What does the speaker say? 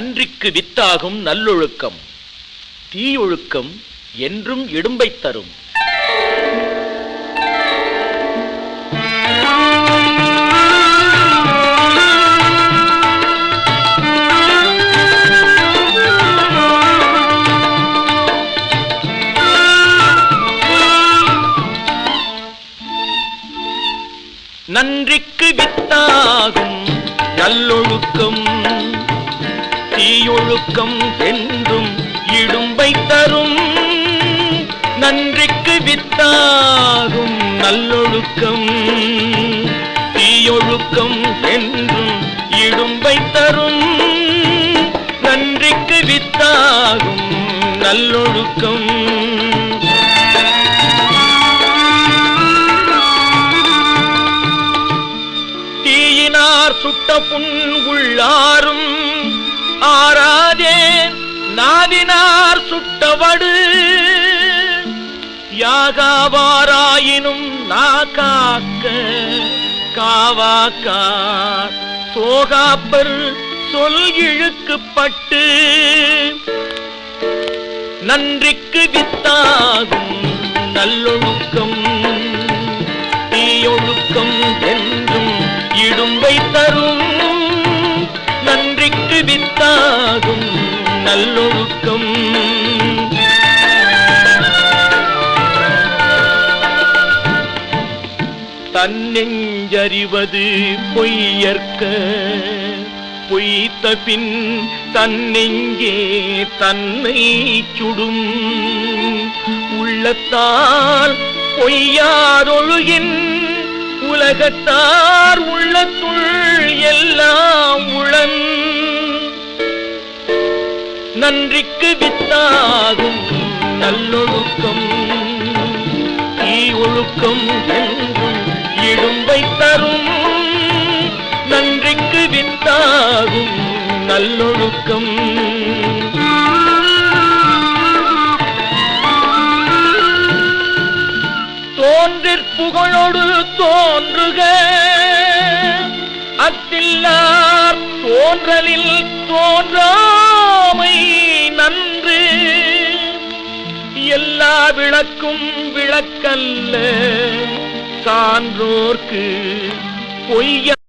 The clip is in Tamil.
நன்றிக்கு வித்தாகும் நல்லொழுக்கம். தீயொழுக்கம் என்றும் இடும்பைத் தரும். நன்றிக்கு வித்தாகும் நல்லொழுக்கம். தீயொழுக்கம் என்றும் இடும்பை தரும். நன்றிக்கு வித்தாகும் நல்லொழுக்கம். தீயொழுக்கம் என்றும் இடும்பை தரும். நன்றிக்கு வித்தாகும் நல்லொழுக்கம். தீயினார் சுட்ட புண் உள்ளாரும். நாவினார் சுட்டவடு. யாகாவாராயினும் நாகாக்க காவாக்கார் சோகாப்பர் சொல் இழுக்குப்பட்டு. நன்றிக்கு வித்தாகும் நல்லொழு நல்லொழுக்கம். தன்னெஞ்சறிவது பொய்யற்க. பொய்த்த பின் தன்னெங்கே தன்னை சுடும். உள்ளத்தால் பொய்யாரொழுகின் உலகத்தார் உள்ளத்துள் எல்லாம் உளன். நன்றிக்கு வித்தாகும் நல்லொழுக்கம். ஈ ஒழுக்கம் என்றும் இடும்பை தரும். நன்றிக்கு வித்தாகும் நல்லொழுக்கம். தோன்றிற் புகழோடு தோன்றுக. அத்தில்லார் தோன்றலில் தோன்றா. விளக்கும் விளக்கல்ல சான்றோர்க்கு பொய்ய